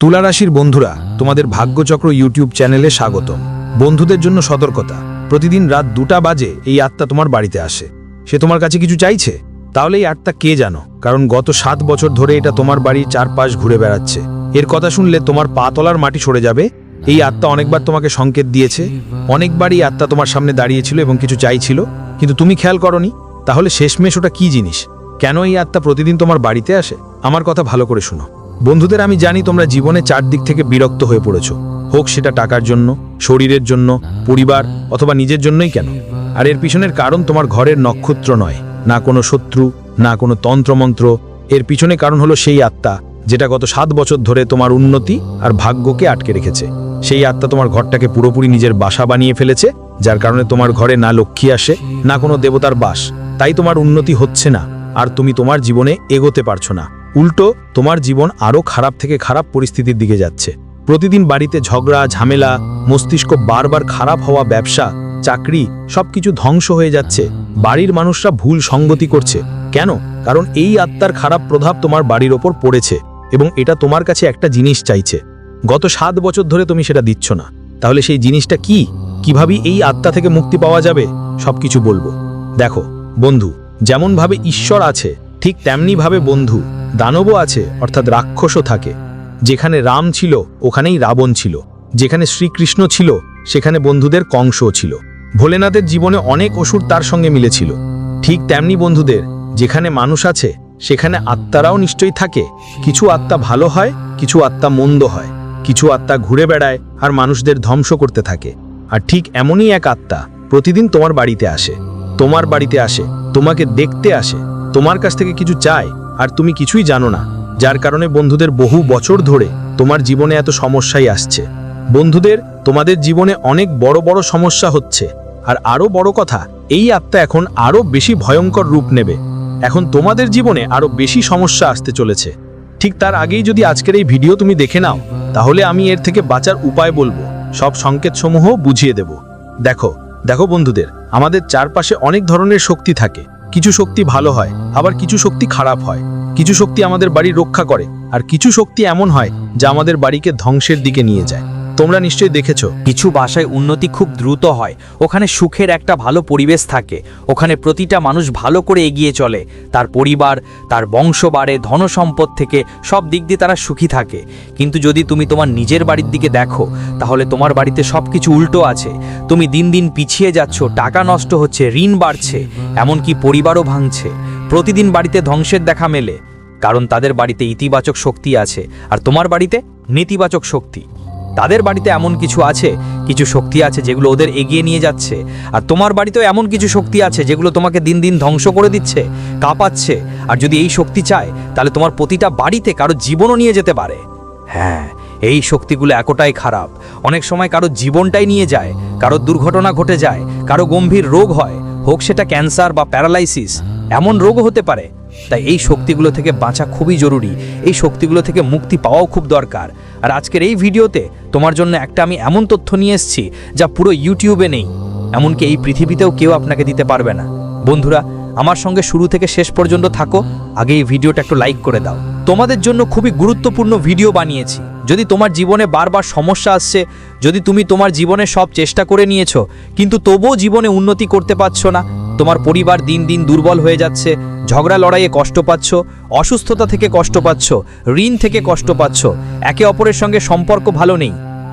তুলা রাশির বন্ধুরা, তোমাদের ভাগ্যচক্র ইউটিউব চ্যানেলে স্বাগতম। বন্ধুদের জন্য সতর্কতা। প্রতিদিন রাত দুটা বাজে এই আত্মা তোমার বাড়িতে আসে। সে তোমার কাছে কিছু চাইছে? তাহলে এই আত্মা কে জানো? কারণ গত সাত বছর ধরে এটা তোমার বাড়ির চারপাশ ঘুরে বেড়াচ্ছে। এর কথা শুনলে তোমার পাতলার মাটি সরে যাবে। এই আত্মা অনেকবার তোমাকে সংকেত দিয়েছে। অনেকবার এই আত্মা তোমার সামনে দাঁড়িয়েছিল এবং কিছু চাইছিল। কিন্তু তুমি খেয়াল করনি। তাহলে শেষমেশ ওটা কি জিনিস? কেন এই আত্মা প্রতিদিন তোমার বাড়িতে আসে? আমার কথা ভালো করে শুনো। বন্ধুদের আমি জানি তোমরা জীবনে চারদিক থেকে বিরক্ত হয়ে পড়েছো। হোক সেটা টাকার জন্য, শরীরের জন্য, পরিবার অথবা নিজের জন্যই কেন। আর এর পিছনের কারণ তোমার ঘরের নক্ষত্র নয়, না কোনো শত্রু, না কোনো তন্ত্রমন্ত্র। এর পিছনে কারণ হলো সেই আত্মা, যেটা গত সাত বছর ধরে তোমার উন্নতি আর ভাগ্যকে আটকে রেখেছে। সেই আত্মা তোমার ঘরটাকে পুরোপুরি নিজের বাসা বানিয়ে ফেলেছে, যার কারণে তোমার ঘরে না লক্ষ্মী আসে, না কোনো দেবতার বাস। তাই তোমার উন্নতি হচ্ছে না, আর তুমি তোমার জীবনে এগোতে পারছ না। উল্টো, তোমার জীবন আরও খারাপ থেকে খারাপ পরিস্থিতির দিকে যাচ্ছে। প্রতিদিন বাড়িতে ঝগড়া, ঝামেলা, মস্তিষ্ক বারবার খারাপ হওয়া, ব্যবসা, চাকরি, সবকিছু ধ্বংস হয়ে যাচ্ছে। বাড়ির মানুষরা ভুল সঙ্গতি করছে। কেন? কারণ এই আত্মার খারাপ প্রভাব তোমার বাড়ির ওপর পড়েছে এবং এটা তোমার কাছে একটা জিনিস চাইছে। গত সাত বছর ধরে তুমি সেটা দিচ্ছ না। তাহলে সেই জিনিসটা কি? কীভাবে এই আত্মা থেকে মুক্তি পাওয়া যাবে? সবকিছু বলব। দেখো, বন্ধু, যেমনভাবে ঈশ্বর আছে ঠিক তেমনিভাবে বন্ধু, দানবও আছে, অর্থাৎ রাক্ষসও থাকে। যেখানে রাম ছিল, ওখানেই রাবণ ছিল। যেখানে শ্রীকৃষ্ণ ছিল, সেখানে বন্ধুদের কংসও ছিল। ভোলেনাথের জীবনে অনেক অসুর তার সঙ্গে মিলেছিল। ঠিক তেমনি বন্ধুদের, যেখানে মানুষ আছে, সেখানে আত্মারাও নিশ্চয়ই থাকে। কিছু আত্মা ভালো হয়, কিছু আত্মা মন্দ হয়। কিছু আত্মা ঘুরে বেড়ায়, আর মানুষদের ধ্বংস করতে থাকে। আর ঠিক এমনই এক আত্মা প্রতিদিন তোমার বাড়িতে আসে। তোমার বাড়িতে আসে, তোমাকে দেখতে আসে। তোমার কাছ থেকে কিছু চায়, আর তুমি কিছুই জানো না, যার কারণে বন্ধুদের বহু বছর ধরে তোমার জীবনে এত সমস্যাই আসছে। বন্ধুদের, তোমাদের জীবনে অনেক বড় বড় সমস্যা হচ্ছে, আর আরও বড় কথা, এই আত্মা এখন আরও বেশি ভয়ঙ্কর রূপ নেবে। এখন তোমাদের জীবনে আরও বেশি সমস্যা আসতে চলেছে। ঠিক তার আগেই যদি আজকের এই ভিডিও তুমি দেখে নাও, তাহলে আমি এর থেকে বাঁচার উপায় বলব। সব সংকেতসমূহ বুঝিয়ে দেব। দেখো দেখো বন্ধুদের, আমাদের চারপাশে অনেক ধরনের শক্তি থাকে। কিছু শক্তি ভালো হয়, আবার কিছু শক্তি খারাপ হয়। কিছু শক্তি আমাদের বাড়ি রক্ষা করে, আর কিছু শক্তি এমন হয় যা আমাদের বাড়িকে ধ্বংসের দিকে নিয়ে যায়। তোমরা নিশ্চয়ই দেখেছ। কিছু বাসায় উন্নতি খুব দ্রুত হয়। ওখানে সুখের একটা ভালো পরিবেশ থাকে। ওখানে প্রতিটা মানুষ ভালো করে এগিয়ে চলে। তার পরিবার, তার বংশ বাড়ে ধনসম্পদ থেকে সব দিক দিয়ে তারা সুখী থাকে। কিন্তু যদি তুমি তোমার নিজের বাড়ির দিকে দেখো, তাহলে তোমার বাড়িতে সব কিছু উল্টো আছে। তুমি দিন দিন পিছিয়ে যাচ্ছ, টাকা নষ্ট হচ্ছে, ঋণ বাড়ছে, এমনকি পরিবারও ভাঙছে। প্রতিদিন বাড়িতে ধ্বংসের দেখা মেলে। কারণ তাদের বাড়িতে ইতিবাচক শক্তি আছে। আর তোমার বাড়িতে নেতিবাচক শক্তি। তাদের বাড়িতে এমন কিছু আছে, কিছু শক্তি আছে যেগুলো ওদের এগিয়ে নিয়ে যাচ্ছে, আর তোমার বাড়িতেও এমন কিছু শক্তি আছে যেগুলো তোমাকে দিন দিন ধ্বংস করে দিচ্ছে, কাঁপাচ্ছে, আর যদি এই শক্তি চায়, তাহলে তোমার প্রতিটা বাড়িতে কারও জীবনও নিয়ে যেতে পারে। হ্যাঁ এই শক্তিগুলো এতটাই খারাপ। অনেক সময় কারও জীবনটাই নিয়ে যায়, কারও দুর্ঘটনা ঘটে যায়, কারও গম্ভীর রোগ হয়, হোক সেটা ক্যান্সার বা প্যারালাইসিস, এমন রোগও হতে পারে। তাই এই শক্তিগুলো থেকে বাঁচা খুবই জরুরি। এই শক্তিগুলো থেকে মুক্তি পাওয়াও খুব দরকার। আর আজকের এই ভিডিওতে তোমার জন্য একটা আমি এমন তথ্য নিয়ে এসেছি, যা পুরো ইউটিউবে নেই। এমনকি এই পৃথিবীতেও কেউ আপনাকে দিতে পারবে না। বন্ধুরা, আমার সঙ্গে শুরু থেকে শেষ পর্যন্ত থাকো। আগে এই ভিডিওটা একটু লাইক করে দাও। তোমাদের জন্য খুবই গুরুত্বপূর্ণ ভিডিও বানিয়েছি। যদি তোমার জীবনে বারবার সমস্যা আসছে, যদি তুমি তোমার জীবনে সব চেষ্টা করে নিয়েছো, কিন্তু তবুও জীবনে উন্নতি করতে পারছ না তোমার পরিবার দিন দিন দুর্বল হয়ে যাচ্ছে, ঝগড়া লড়াইয়ে কষ্ট পাচ্ছ, অসুস্থতা থেকে কষ্ট পাচ্ছ, ঋণ থেকে কষ্ট পাচ্ছ, একে অপরের সঙ্গে সম্পর্ক ভালো নেই।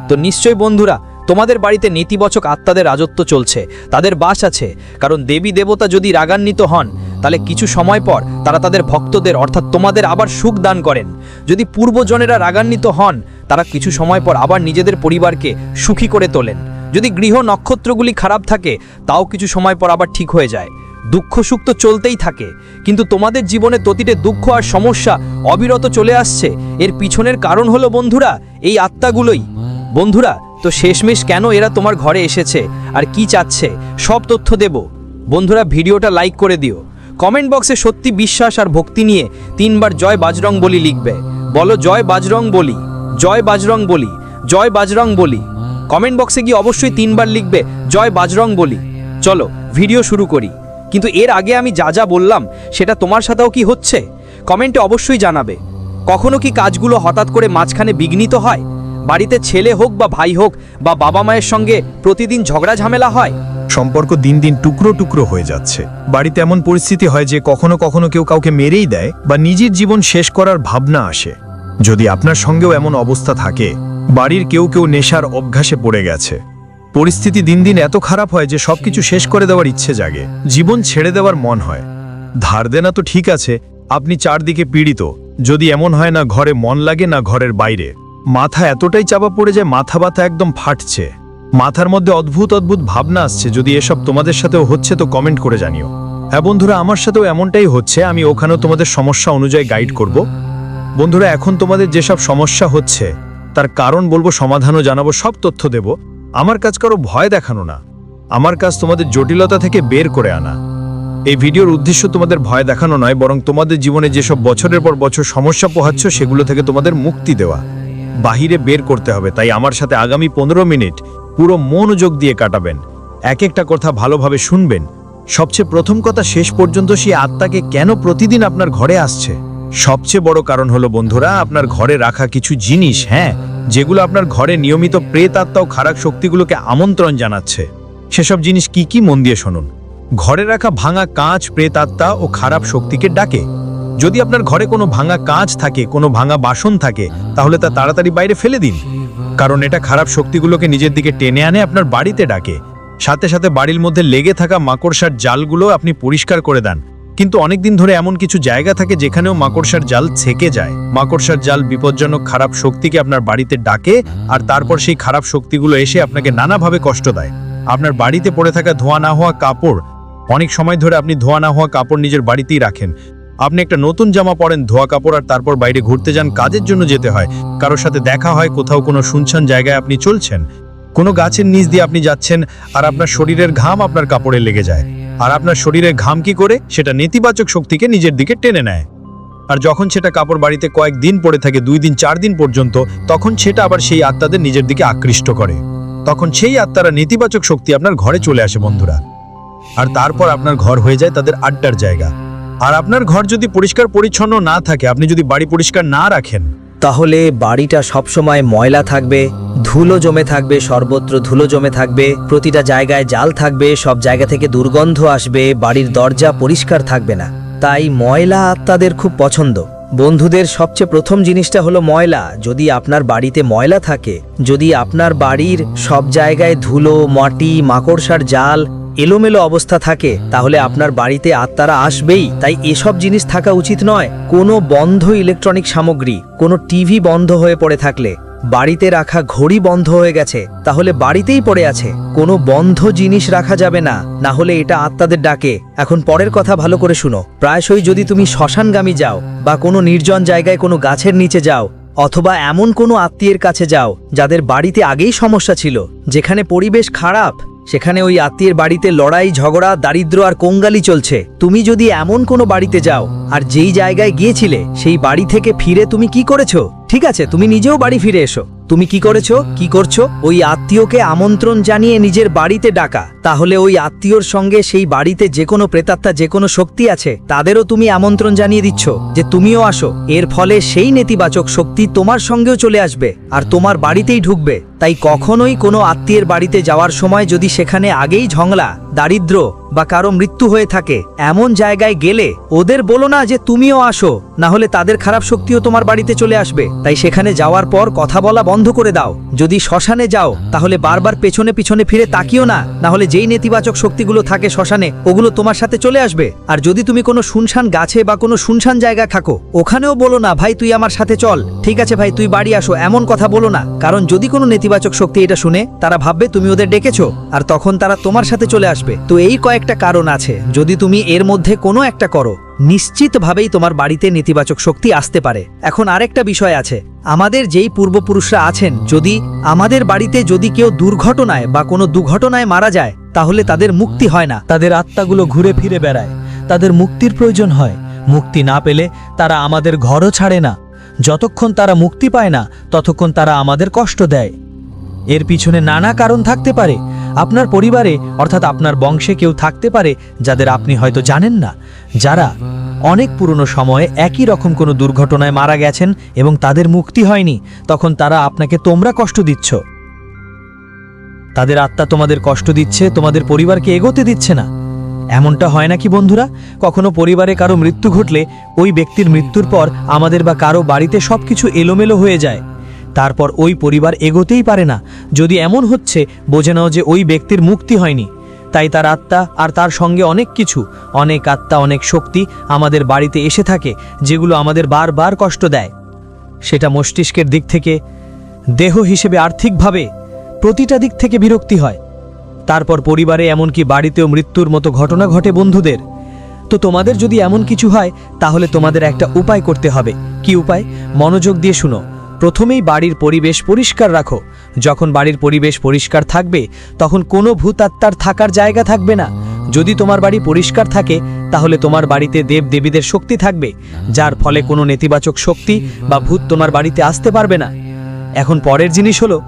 তো নিশ্চয়ই বন্ধুরা, তোমাদের বাড়িতে নেতিবাচক আত্মাদের রাজত্ব চলছে, তাদের বাস আছে, কারণ দেবী দেবতা যদি রাগান্বিত হন, তাহলে কিছু সময় পর তারা তাদের ভক্তদের, অর্থাৎ তোমাদের আবার সুখ দান করেন। যদি পূর্বজনেরা রাগান্বিত হন, তারা কিছু সময় পর আবার নিজেদের পরিবারকে সুখী করে তোলেন। যদি গৃহ নক্ষত্রগুলি খারাপ থাকে, তাও কিছু সময় পর আবার ঠিক হয়ে যায়। দুঃখ সুখ তো চলতেই থাকে, কিন্তু তোমাদের জীবনে ততিটে দুঃখ আর সমস্যা অবিরত চলে আসছে। এর পিছনের কারণ হলো, বন্ধুরা, এই আত্মাগুলোই। বন্ধুরা, তো শেষমেশ কেন এরা তোমার ঘরে এসেছে? আর কি চাচ্ছে? সব তথ্য দেব। বন্ধুরা, ভিডিওটা লাইক করে দিও। কমেন্ট বক্সে সত্যি বিশ্বাস আর ভক্তি নিয়ে তিনবার জয় বাজরং বলি লিখবে। বলো, জয় বাজরং বলি, জয় বাজরং বলি, জয় বাজরং বলি। কমেন্ট বক্সে গিয়ে অবশ্যই তিনবার লিখবে, জয় বাজরং বলি। চলো, ভিডিও শুরু করি। কিন্তু এর আগে আমি যা যা বললাম, সেটা তোমার সাথেও কি হচ্ছে? কমেন্টে অবশ্যই জানাবে। কখনো কি কাজগুলো হঠাৎ করে মাঝখানে বিঘ্নিত হয়? বাড়িতে ছেলে হোক বা ভাই হোক, বা বাবা মায়ের সঙ্গে প্রতিদিন ঝগড়া ঝামেলা হয়? সম্পর্ক দিন দিন টুকরো টুকরো হয়ে যাচ্ছে। বাড়িতে এমন পরিস্থিতি হয় যে কখনো কখনো কেউ কাউকে মেরেই দেয় বা নিজের জীবন শেষ করার ভাবনা আসে। যদি আপনার সঙ্গেও এমন অবস্থা থাকে বাড়ির কেউ কেউ নেশার অভ্যাসে পড়ে গেছে। পরিস্থিতি দিন দিন এত খারাপ হয় যে সবকিছু শেষ করে দেওয়ার ইচ্ছে জাগে। জীবন ছেড়ে দেওয়ার মন হয়। ধার দেনা তো ঠিক আছে, আপনি চারদিকে পীড়িত। যদি এমন হয় না ঘরে মন লাগে না ঘরের বাইরে। মাথা এতটাই চাপা পড়ে যায়, মাথা ব্যথা একদম ফাটছে। মাথার মধ্যে অদ্ভুত অদ্ভুত ভাবনা আসছে, যদি এসব তোমাদের সাথেও হচ্ছে তো কমেন্ট করে জানিও। হ্যাঁ বন্ধুরা, আমার সাথেও এমনটাই হচ্ছে, আমি ওখানেও তোমাদের সমস্যা অনুযায়ী গাইড করব। বন্ধুরা, এখন তোমাদের যেসব সমস্যা হচ্ছে তার কারণ বলব, সমাধানও জানাব, সব তথ্য দেব। আমার কাজ কারও ভয় দেখানো না। আমার কাজ তোমাদের জটিলতা থেকে বের করে আনা। এই ভিডিওর উদ্দেশ্য তোমাদের ভয় দেখানো নয়, বরং তোমাদের জীবনে যেসব বছরের পর বছর সমস্যা পোহাচ্ছ, সেগুলো থেকে তোমাদের মুক্তি দেওয়া। বাহিরে বের করতে হবে, তাই আমার সাথে আগামী পনেরো মিনিট পুরো মনোযোগ দিয়ে কাটাবেন। এক একটা কথা ভালোভাবে শুনবেন। সবচেয়ে প্রথম কথা শেষ পর্যন্ত সেই আত্মাকে কেন প্রতিদিন আপনার ঘরে আসছে? সবচেয়ে বড় কারণ হলো, বন্ধুরা, আপনার ঘরে রাখা কিছু জিনিস হ্যাঁ যেগুলো আপনার ঘরে নিয়মিত প্রেত আত্মা ও খারাপ শক্তিগুলোকে আমন্ত্রণ জানাচ্ছে। সেসব জিনিস কি কি, মন দিয়ে শুনুন। ঘরে রাখা ভাঙা কাঁচ প্রেত আত্মা ও খারাপ শক্তিকে ডাকে। যদি আপনার ঘরে কোনো ভাঙা কাঁচ থাকে, কোনো ভাঙা বাসন থাকে, তাহলে তা তাড়াতাড়ি বাইরে ফেলে দিন। কারণ এটা খারাপ শক্তিগুলোকে নিজের দিকে টেনে আনে, আপনার বাড়িতে ডাকে। সাথে সাথে বাড়ির মধ্যে লেগে থাকা মাকড়সার জালগুলো আপনি পরিষ্কার করে দেন। কিন্তু অনেকদিন ধরে এমন কিছু জায়গা থাকে যেখানেও মাকড়সার জাল ছেকে যায়। মাকড়সার জাল বিপজ্জনক খারাপ শক্তিকে আপনার বাড়িতে ডাকে আর তারপর সেই খারাপ শক্তিগুলো এসে আপনাকে নানাভাবে কষ্ট দেয়। আপনার বাড়িতে পড়ে থাকা ধোয়া না হওয়া কাপড়, অনেক সময় ধরে আপনি ধোয়া না হওয়া কাপড় নিজের বাড়িতেই রাখেন। আপনি একটা নতুন জামা পরেন, ধোয়া কাপড় আর তারপর বাইরে ঘুরতে যান, কাজের জন্য যেতে হয়। কারোর সাথে দেখা হয়, কোথাও কোনো শুনছান জায়গায় আপনি চলছেন। কোনো গাছের নিচ দিয়ে আপনি যাচ্ছেন আর আপনার শরীরের ঘাম আপনার কাপড়ে লেগে যায়। আর আপনার শরীরে ঘাম কি করে, সেটা নেতিবাচক শক্তিকে নিজের দিকে টেনে নেয়। আর যখন সেটা কাপড় বাড়িতে কয়েক দিন থাকে, দুই দিন, চার দিন পর্যন্ত, তখন সেটা আবার সেই আত্মাদের নিজের দিকে আকৃষ্ট করে। তখন সেই আত্মারা নেতিবাচক শক্তি আপনার ঘরে চলে আসে, বন্ধুরা। আর তারপর আপনার ঘর হয়ে যায় তাদের আড্ডার জায়গা। আর আপনার ঘর যদি পরিষ্কার পরিচ্ছন্ন না থাকে, আপনি যদি বাড়ি পরিষ্কার না রাখেন তাহলে বাড়িটা সবসময় ময়লা থাকবে, ধুলো জমে থাকবে, সর্বত্র ধুলো জমে থাকবে, প্রতিটা জায়গায় জাল থাকবে, সব জায়গা থেকে দুর্গন্ধ আসবে, বাড়ির দরজা পরিষ্কার থাকবে না। তাই ময়লা আত্মাদের খুব পছন্দ। বন্ধুদের সবচেয়ে প্রথম জিনিসটা হলো ময়লা। যদি আপনার বাড়িতে ময়লা থাকে, যদি আপনার বাড়ির সব জায়গায় ধুলো, মাটি, মাকড়সার জাল এলোমেলো অবস্থা থাকে, তাহলে আপনার বাড়িতে আত্মারা আসবেই। তাই এসব জিনিস থাকা উচিত নয়, কোনো বন্ধ ইলেকট্রনিক সামগ্রী, কোনো টিভি বন্ধ হয়ে পড়ে থাকলে। বাড়িতে রাখা ঘড়ি বন্ধ হয়ে গেছে, তাহলে বাড়িতেই পড়ে আছে। কোনো বন্ধ জিনিস রাখা যাবে না না হলে এটা আত্মাদের ডাকে। এখন পরের কথা ভালো করে শুনো। প্রায়শই যদি তুমি শ্মশানগামী যাও, বা কোনো নির্জন জায়গায় কোনো গাছের নিচে যাও, অথবা এমন কোনো আত্মীয়ের কাছে যাও, যাদের বাড়িতে আগেই সমস্যা ছিল, যেখানে পরিবেশ খারাপ সেখানে ওই আত্মীয়ের বাড়িতে লড়াই, ঝগড়া, দারিদ্র আর কোঙ্গালি চলছে। তুমি যদি এমন কোনো বাড়িতে যাও, আর যেই জায়গায় গিয়েছিলে, সেই বাড়ি থেকে ফিরে তুমি কি করেছ? ঠিক আছে, তুমি নিজেও বাড়ি ফিরে এসো। তুমি কি করেছ? কি করছ? ওই আত্মীয়কে আমন্ত্রণ জানিয়ে নিজের বাড়িতে ডাকা। তাহলে ওই আত্মীয়র সঙ্গে সেই বাড়িতে যে কোনো প্রেতাত্মা, যে কোনো শক্তি আছে, তাদেরও তুমি আমন্ত্রণ জানিয়ে দিচ্ছ যে তুমিও আসো। এর ফলে সেই নেতিবাচক শক্তি তোমার সঙ্গেও চলে আসবে আর তোমার বাড়িতেই ঢুকবে। তাই কখনোই কোনো আত্মীয়ের বাড়িতে যাওয়ার সময় যদি সেখানে আগেই ঝংলা দারিদ্র বা কারও মৃত্যু হয়ে থাকে, এমন জায়গায় গেলে ওদের বলো না যে তুমিও আসো, না হলে তাদের খারাপ শক্তিও তোমার বাড়িতে চলে আসবে। তাই সেখানে যাওয়ার পর কথা বলা বন্ধ করে দাও। যদি শ্মশানে যাও, তাহলে বারবার পেছনে পিছনে ফিরে তাকিও না না হলে যেই নেতিবাচক শক্তিগুলো থাকে শ্মশানে, ওগুলো তোমার সাথে চলে আসবে। আর যদি তুমি কোনো শুনশান গাছে বা কোনো শুনশান জায়গা থাকো, ওখানেও বলো না, ভাই, তুই আমার সাথে চল। ঠিক আছে ভাই, তুই বাড়ি আসো। এমন কথা বলো না। কারণ যদি কোনো নেতিবাচক শক্তি এটা শুনে, তারা ভাববে তুমি ওদের ডেকেছো। আর তখন তারা তোমার সাথে চলে আসবে। তো এই কয়েকটা কারণ আছে। যদি তুমি এর মধ্যে কোনো একটা করো, নিশ্চিতভাবেই তোমার বাড়িতে নেতিবাচক শক্তি আসতে পারে। এখন আরেকটা বিষয় আছে। আমাদের যেই পূর্বপুরুষরা আছেন, যদি আমাদের বাড়িতে যদি কেউ দুর্ঘটনায় বা কোনো দুর্ঘটনায় মারা যায়, তাহলে তাদের মুক্তি হয় না। তাদের আত্মাগুলো ঘুরে ফিরে বেড়ায়। তাদের মুক্তির প্রয়োজন হয়। মুক্তি না পেলে তারা আমাদের ঘরও ছাড়ে না। যতক্ষণ তারা মুক্তি পায় না, ততক্ষণ তারা আমাদের কষ্ট দেয়। এর পিছনে নানা কারণ থাকতে পারে। আপনার পরিবারে, অর্থাৎ আপনার বংশে কেউ থাকতে পারে যাদের আপনি হয়তো জানেন না। যারা অনেক পুরনো সময়ে একই রকম কোনো দুর্ঘটনায় মারা গেছেন এবং তাদের মুক্তি হয়নি, তখন তারা আপনাকে তোমরা কষ্ট দিচ্ছ। তাদের আত্মা তোমাদের কষ্ট দিচ্ছে, তোমাদের পরিবারকে এগোতে দিচ্ছে না। এমনটা হয় নাকি বন্ধুরা? কখনো পরিবারে কারও মৃত্যু ঘটলে ওই ব্যক্তির মৃত্যুর পর আমাদের বা কারও বাড়িতে সবকিছু এলোমেলো হয়ে যায়। তারপর ওই পরিবার এগোতেই পারে না। যদি এমন হচ্ছে, বোঝে নাও যে ওই ব্যক্তির মুক্তি হয়নি। তাই তার আত্মা আর তার সঙ্গে অনেক কিছু, অনেক আত্মা, অনেক শক্তি আমাদের বাড়িতে এসে থাকে, যেগুলো আমাদের বারবার কষ্ট দেয়। সেটা মস্তিষ্কের দিক থেকে, দেহ হিসেবে আর্থিকভাবে প্রতিটা দিক থেকে বিরক্তি হয়। তারপর পরিবারে এমনকি বাড়িতেও মৃত্যুর মতো ঘটনা ঘটে বন্ধুদের। তো তোমাদের যদি এমন কিছু হয়, তাহলে তোমাদের একটা উপায় করতে হবে। কি উপায়? মনোযোগ দিয়ে শুনো। প্রথমেই বাড়ির পরিবেশ পরিষ্কার রাখো। যখন বাড়ির পরিবেশ পরিষ্কার থাকবে, তখন কোনো ভূতাত্মার থাকার জায়গা থাকবে না। যদি তোমার বাড়ি পরিষ্কার থাকে, তাহলে তোমার বাড়িতে দেব দেবীদের শক্তি থাকবে, যার ফলে কোনো নেতিবাচক শক্তি বা ভূত তোমার বাড়িতে আসতে পারবে না। এখন পরের জিনিস হলো,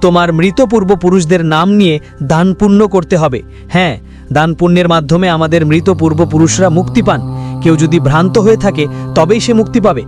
তোমার মৃত পূর্বপুরুষদের নাম নিয়ে দান পুণ্য করতে হবে। হ্যাঁ দান পুণ্যের মাধ্যমে আমাদের মৃত পূর্বপুরুষরা মুক্তি পান। কেউ যদি ভ্রান্ত হয়ে থাকে, তবেই সে মুক্তি পাবে।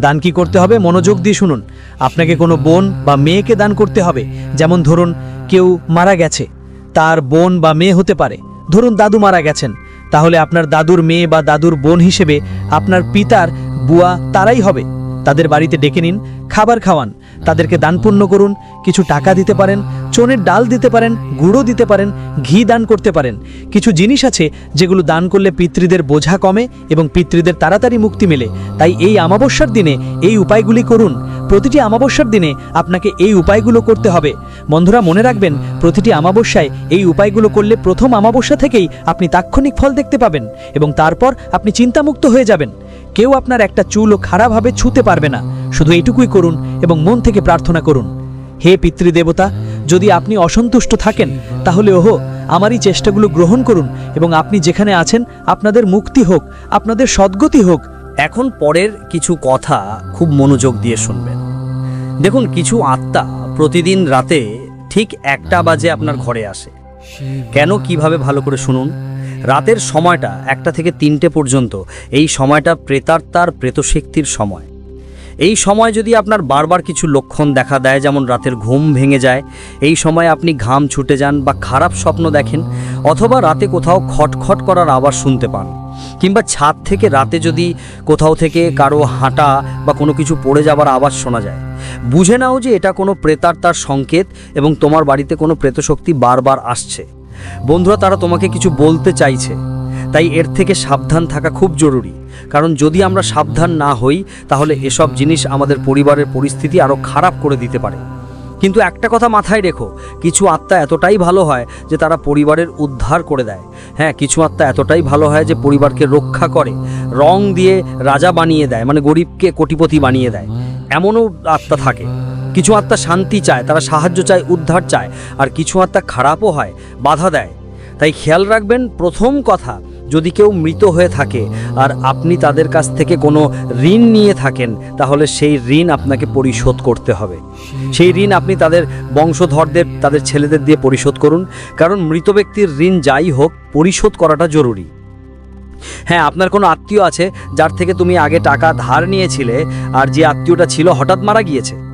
দান কি করতে হবে? মনোযোগ দিয়ে শুনুন। আপনাকে কোনো বোন বা মেয়েকে দান করতে হবে। যেমন ধরুন, কেউ মারা গেছে। তার বোন বা মেয়ে হতে পারে। ধরুন, দাদু মারা গেছেন। তাহলে আপনার দাদুর মেয়ে বা দাদুর বোন হিসেবে আপনার পিতার বুয়া তারাই হবে। তাদের বাড়িতে ডেকে নিন, খাবার খাওয়ান। তাদেরকে দানপুণ্য করুন, কিছু টাকা দিতে পারেন, চনের ডাল দিতে পারেন, গুঁড়ো দিতে পারেন, ঘি দান করতে পারেন। কিছু জিনিস আছে যেগুলো দান করলে পিতৃদের বোঝা কমে এবং পিতৃদের তাড়াতাড়ি মুক্তি মেলে। তাই এই অমাবস্যার দিনে এই উপায়গুলি করুন। প্রতিটি অমাবস্যার দিনে আপনাকে এই উপায়গুলো করতে হবে। বন্ধুরা, মনে রাখবেন, প্রতিটি অমাবস্যায় এই উপায়গুলো করলে প্রথম অমাবস্যা থেকেই আপনি তাৎক্ষণিক ফল দেখতে পাবেন এবং তারপর আপনি চিন্তামুক্ত হয়ে যাবেন। কেউ আপনার একটা চুলও খারাপভাবে ছুঁতে পারবে না। শুধু এটুকুই করুন এবং মন থেকে প্রার্থনা করুন। হে পিতৃদেবতা, যদি আপনি অসন্তুষ্ট থাকেন, তাহলে ওহো, আমারই চেষ্টাগুলো গ্রহণ করুন এবং আপনি যেখানে আছেন, আপনাদের মুক্তি হোক, আপনাদের সদ্গতি হোক। এখন পরের কিছু কথা খুব মনোযোগ দিয়ে শুনবেন। দেখুন, কিছু আত্মা প্রতিদিন রাতে ঠিক একটা বাজে আপনার ঘরে আসে। কেন কীভাবে ভালো করে শুনুন? রাতের সময়টা একটা থেকে তিনটে পর্যন্ত। এই সময়টা প্রেতাত্মার প্রেতশক্তির সময়। এই সময় যদি আপনার বারবার কিছু লক্ষণ দেখা দেয়, যেমন রাতের ঘুম ভেঙে যায়, এই সময় আপনি ঘাম ছুটে যান বা খারাপ স্বপ্ন দেখেন, অথবা রাতে কোথাও খটখট করার আওয়াজ শুনতে পান, কিংবা ছাদ থেকে রাতে যদি কোথাও থেকে কারও হাঁটা বা কোনো কিছু পড়ে যাবার আওয়াজ শোনা যায়। বুঝে নাও যে এটা কোনো প্রেতার তার সংকেত এবং তোমার বাড়িতে কোনো প্রেতশক্তি বারবার আসছে। বন্ধুরা, তারা তোমাকে কিছু বলতে চাইছে। তাই এর থেকে সাবধান থাকা খুব জরুরি। কারণ যদি আমরা সাবধান না হই, তাহলে এসব জিনিস আমাদের পরিবারের পরিস্থিতি আরও খারাপ করে দিতে পারে। কিন্তু একটা কথা মাথায় রেখো, কিছু আত্মা এতটাই ভালো হয় যে তারা পরিবারের উদ্ধার করে দেয়। হ্যাঁ কিছু আত্মা এতটাই ভালো হয় যে পরিবারকে রক্ষা করে, রং দিয়ে রাজা বানিয়ে দেয় মানে গরিবকে কোটিপতি বানিয়ে দেয়। এমনও আত্মা থাকে। কিছু আত্মা শান্তি চায়, তারা সাহায্য চায়, উদ্ধার চায়, আর কিছু আত্মা খারাপও হয়, বাধা দেয়। তাই খেয়াল রাখবেন, প্রথম কথা, যদি কেউ মৃত হয়ে থাকে আর আপনি তাদের কাছ থেকে কোনো ঋণ নিয়ে থাকেন, তাহলে সেই ঋণ আপনাকে পরিশোধ করতে হবে। সেই ঋণ আপনি তাদের বংশধরদের, তাদের ছেলেদের দিয়ে পরিশোধ করুন, কারণ মৃত ব্যক্তির ঋণ যাই হোক, পরিশোধ করাটা জরুরি। হ্যাঁ আপনার কোনো আত্মীয় আছে, যার থেকে তুমি আগে টাকা ধার নিয়েছিলে, আর যে আত্মীয়টা ছিল হঠাৎ মারা গিয়েছে?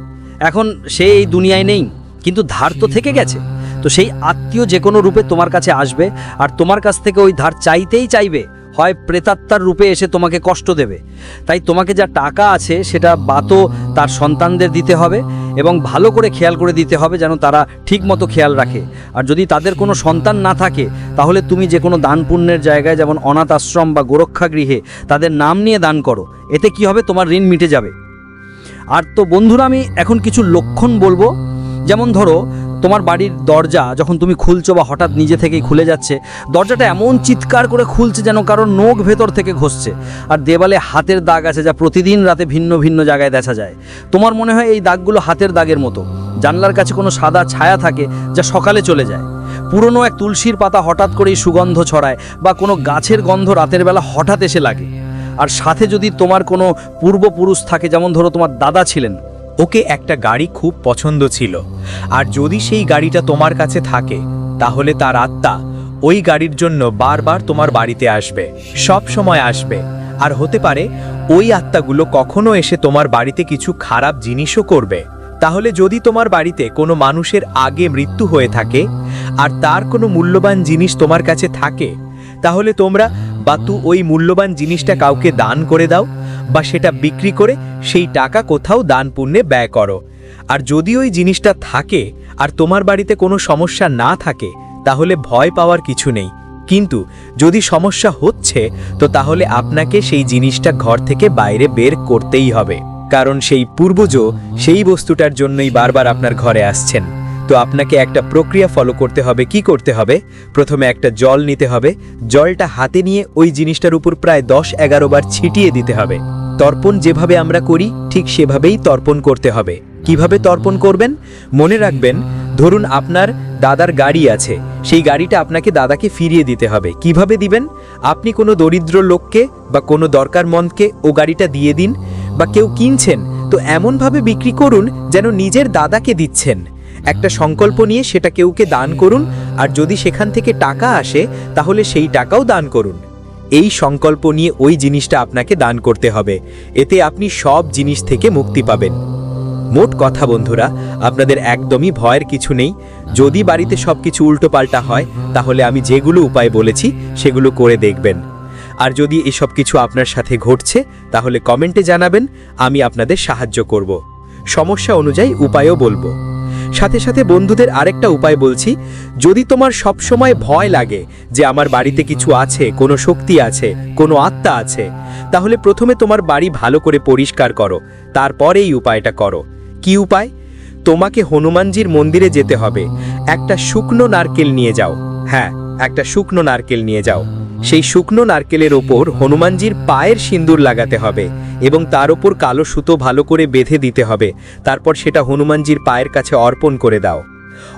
এখন সে এই দুনিয়ায় নেই, কিন্তু ধার তো থেকে গেছে। তো সেই আত্মীয় যে কোনো রূপে তোমার কাছে আসবে, আর তোমার কাছ থেকে ওই ধার চাইতেই চাইবে, হয় প্রেতাত্মার রূপে এসে তোমাকে কষ্ট দেবে। তাই তোমাকে যা টাকা আছে, সেটা বাতো তার সন্তানদের দিতে হবে, এবং ভালো করে খেয়াল করে দিতে হবে যেন তারা ঠিক মতো খেয়াল রাখে। আর যদি তাদের কোনো সন্তান না থাকে, তাহলে তুমি যে কোনো দান পুণ্যের জায়গায় যেমন অনাথ আশ্রম বা গোরক্ষাগৃহে তাদের নাম নিয়ে দান করো, এতে কি হবে? তোমার ঋণ মিটে যাবে। আর তো বন্ধুরা, আমি এখন কিছু লক্ষণ বলব। যেমন ধরো, তোমার বাড়ির দরজা যখন তুমি খুলছো বা হঠাৎ নিজে থেকেই খুলে যাচ্ছে, দরজাটা এমন চিৎকার করে খুলছে যেন কারও নোখ ভেতর থেকে ঘষছে। আর দেওয়ালে হাতের দাগ আছে যা প্রতিদিন রাতে ভিন্ন ভিন্ন জায়গায় দেখা যায়। তোমার মনে হয় এই দাগগুলো হাতের দাগের মতো। জানলার কাছে কোনো সাদা ছায়া থাকে যা সকালে চলে যায়। পুরনো এক তুলসীর পাতা হঠাৎ করেই সুগন্ধ ছড়ায় বা কোনো গাছের গন্ধ রাতের বেলা হঠাৎ এসে লাগে। আর সাথে যদি তোমার কোনো পূর্বপুরুষ থাকে, যেমন ধরো তোমার দাদা ছিলেন, ওকে একটা গাড়ি খুব পছন্দ ছিল। আর যদি সেই গাড়িটা তোমার কাছে থাকে, তাহলে তার আত্মা ওই গাড়ির জন্য বারবার তোমার বাড়িতে আসবে, সব সময় আসবে। আর হতে পারে, ওই আত্মাগুলো কখনো এসে তোমার বাড়িতে কিছু খারাপ জিনিসও করবে। তাহলে যদি তোমার বাড়িতে কোনো মানুষের আগে মৃত্যু হয়ে থাকে, আর তার কোনো মূল্যবান জিনিস তোমার কাছে থাকে, তাহলে তোমরা বা তু ওই মূল্যবান জিনিসটা কাউকে দান করে দাও বা সেটা বিক্রি করে সেই টাকা কোথাও দান পুণ্যে ব্যয় করো। আর যদি ওই জিনিসটা থাকে আর তোমার বাড়িতে কোনো সমস্যা না থাকে, তাহলে ভয় পাওয়ার কিছু নেই। কিন্তু যদি সমস্যা হচ্ছে, তো তাহলে আপনাকে সেই জিনিসটা ঘর থেকে বাইরে বের করতেই হবে। কারণ সেই পূর্বজ সেই বস্তুটার জন্যই বারবার আপনার ঘরে আসছেন। তো আপনাকে একটা প্রক্রিয়া ফলো করতে হবে। কি করতে হবে? প্রথমে একটা জল নিতে হবে। জলটা হাতে নিয়ে ওই জিনিসটার উপর প্রায় দশ এগারো বার ছিটিয়ে দিতে হবে। তর্পণ যেভাবে আমরা করি, ঠিক সেভাবেই তর্পণ করতে হবে। কীভাবে তর্পণ করবেন? মনে রাখবেন, ধরুন আপনার দাদার গাড়ি আছে। সেই গাড়িটা আপনাকে দাদাকে ফিরিয়ে দিতে হবে। কীভাবে দিবেন? আপনি কোনো দরিদ্র লোককে বা কোনো দরকার মনকে ও গাড়িটা দিয়ে দিন বা কেউ কিনছেন, তো এমনভাবে বিক্রি করুন যেন নিজের দাদাকে দিচ্ছেন। একটা সংকল্প নিয়ে সেটা কেউকে দান করুন, আর যদি সেখান থেকে টাকা আসে, তাহলে সেই টাকাও দান করুন। এই সংকল্প নিয়ে ওই জিনিসটা আপনাকে দান করতে হবে। এতে আপনি সব জিনিস থেকে মুক্তি পাবেন। মোট কথা বন্ধুরা, আপনাদের একদমই ভয়ের কিছু নেই। যদি বাড়িতে সব কিছু উল্টোপাল্টা হয়, তাহলে আমি যেগুলো উপায় বলেছি, সেগুলো করে দেখবেন। আর যদি এসব কিছু আপনার সাথে ঘটছে, তাহলে কমেন্টে জানাবেন, আমি আপনাদের সাহায্য করব। সমস্যা অনুযায়ী উপায়ও বলব। সাথে সাথে বন্ধুদের আরেকটা উপায় বলছি, যদি তোমার সবসময় ভয় লাগে যে আমার বাড়িতে কিছু আছে, কোনো শক্তি আছে, কোনো আত্মা আছে, তাহলে প্রথমে তোমার বাড়ি ভালো করে পরিষ্কার করো, তারপর এই উপায়টা করো। কি উপায়? তোমাকে হনুমানজির মন্দিরে যেতে হবে, একটা শুকনো নারকেল নিয়ে যাও। হ্যাঁ একটা শুকনো নারকেল নিয়ে যাও। সেই শুকনো নারকেলের ওপর হনুমানজির পায়ের সিন্দুর লাগাতে হবে এবং তার ওপর কালো সুতো ভালো করে বেঁধে দিতে হবে। তারপর সেটা হনুমানজির পায়ের কাছে অর্পণ করে দাও।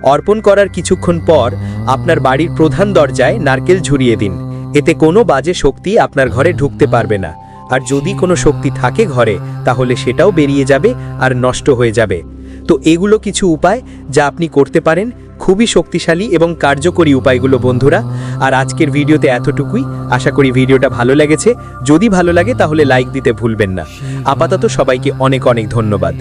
অর্পণ করার কিছুক্ষণ পর আপনার বাড়ির প্রধান দরজায় নারকেল ঝুরিয়ে দিন। এতে কোনো বাজে শক্তি আপনার ঘরে ঢুকতে পারবে না। আর যদি কোনো শক্তি থাকে ঘরে, তাহলে সেটাও বেরিয়ে যাবে আর নষ্ট হয়ে যাবে। তো এগুলো কিছু উপায় যা আপনি করতে পারেন খুবই শক্তিশালী এবং কার্যকরী উপায়গুলো, বন্ধুরা। আর আজকের ভিডিওতে এতটুকুই। আশা করি ভিডিওটা ভালো লেগেছে। যদি ভালো লাগে তাহলে লাইক দিতে ভুলবেন না। আপাতত সবাইকে অনেক অনেক ধন্যবাদ।